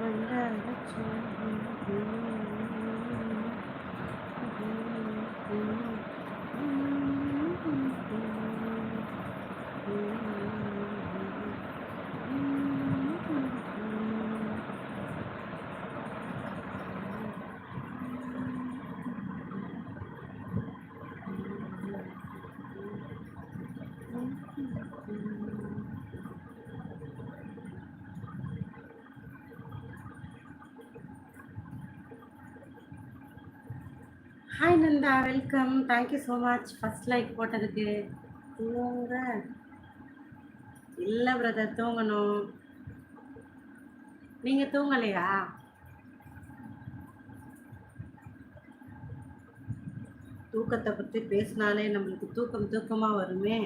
வந்தாலும் hi Nanda welcome thank you so much first like போட்டதுக்கு. தூங்க இல்லை பிரதர் தூங்கணும். நீங்கள் தூங்கலையா? தூக்கத்தை பற்றி பேசினாலே நம்மளுக்கு தூக்கம் தூக்கமாக வருமே.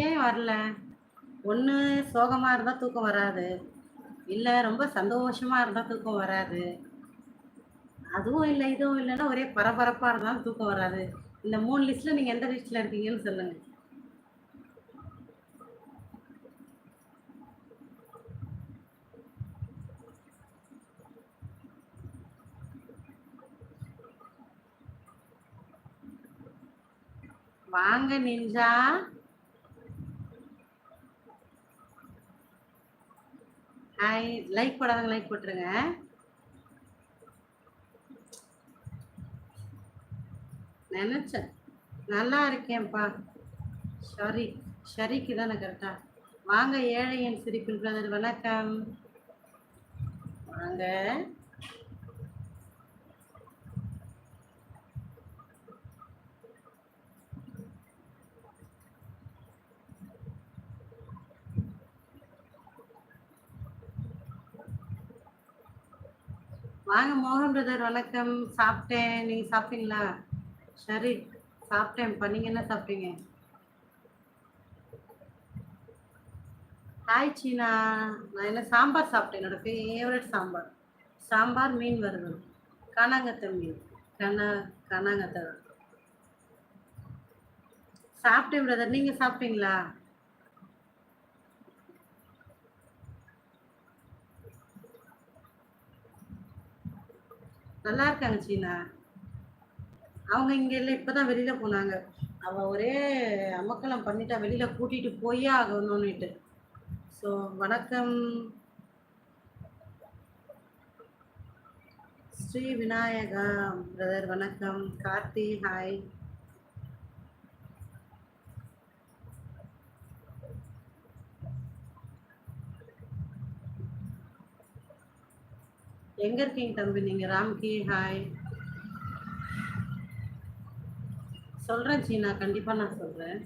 ஏன் வரல? ஒன்று சோகமாக இருந்தால் தூக்கம் வராது. இல்லை ரொம்ப சந்தோஷமாக இருந்தால் தூக்கம் வராது. அதுவும் இல்லை இதுவும் இல்லைன்னா ஒரே பரபரப்பாக இருந்தாலும் தூக்கம் வராது. இந்த மூணு லிஸ்ட்டில் நீங்கள் எந்த லிஸ்ட்டில் இருக்கீங்கன்னு சொல்லுங்கள் வாங்க நிஞ்சா. ஹாய் லைக் போடாதவங்க லைக் போட்டுருங்க. நினச்சேன். நல்லா இருக்கேன்ப்பா. ஷரி ஷரிக்கு தானே கரெக்டா வாங்க ஏழையின் சிரிப்பில் பிரதர் வணக்கம். வாங்க. வாங்க மோகன் பிரதர் வணக்கம். சாப்பிட்டேன். நீங்கள் சாப்பிட்டீங்களா? சரி சாப்பிட்டேன்ப்பா நீங்கள் என்ன சாப்பிட்டீங்க? ஹாய் சீனா. நான் என்ன சாம்பார் சாப்பிட்டேன். என்னோட ஃபேவரட் சாம்பார். சாம்பார் மீன் வறுவல். கனாங்கத்தை மீன். கண்ணா காணாங்கத்தை சாப்பிட்டேன் பிரதர் நீங்கள் சாப்பிட்டீங்களா? நல்லா இருக்காங்க சீனா. அவங்க இங்கே இல்லை இப்போ தான் வெளியில் போனாங்க. அவள் ஒரே அமக்கலம் பண்ணிட்டா வெளியில் கூட்டிகிட்டு போயே ஆகணும்னுட்டு. ஸோ வணக்கம். ஸ்ரீ விநாயகா பிரதர் வணக்கம். கார்த்தி ஹாய் எங்க இருக்கீங்க தம்பி நீங்க? ராம்கி ஹாய் சொல்றேன் சீனா கண்டிப்பா நான் சொல்றேன்.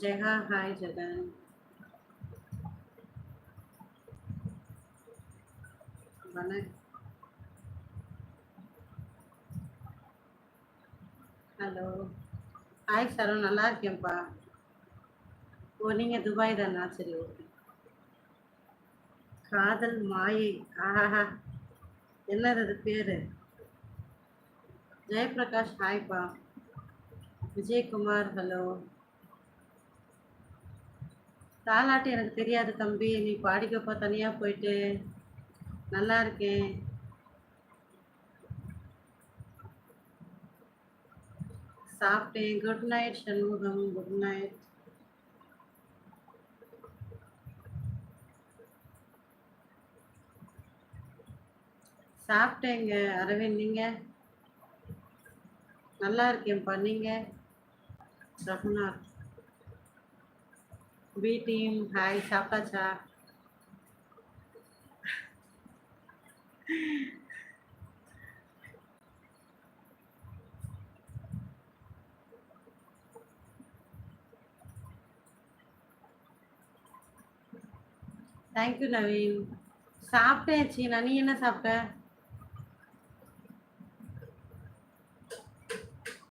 ஜெகா ஹாய் ஜெகன் வணக் ஹலோ. ஹாய் சரவ் நல்லா இருக்கேன்ப்பா. ஓ நீங்கள் துபாய் தானா? சரி ஓகே காதல் மாயை. ஆஹா என்னது அது பேர்? ஜெயபிரகாஷ் ஹாய்ப்பா. விஜயகுமார் ஹலோ தாலாட்டு எனக்கு தெரியாது தம்பி. நீ பாடிக்கப்பா தனியாக போயிட்டு. நல்லா இருக்கேன். சாப்பிட்டேன். Good night Shanmugam. Good night சாப்பிட்டேங்க. Aravind நீங்க? நல்லா இருக்கேன்ப்பா. நீங்க? ரகுநாத். பி டீம் ஹாய் சாப்பிட்டாச்சா? Thank you Naveen. சாப்பிட்டேன் சீனா. நீ என்ன சாப்பிட்ட?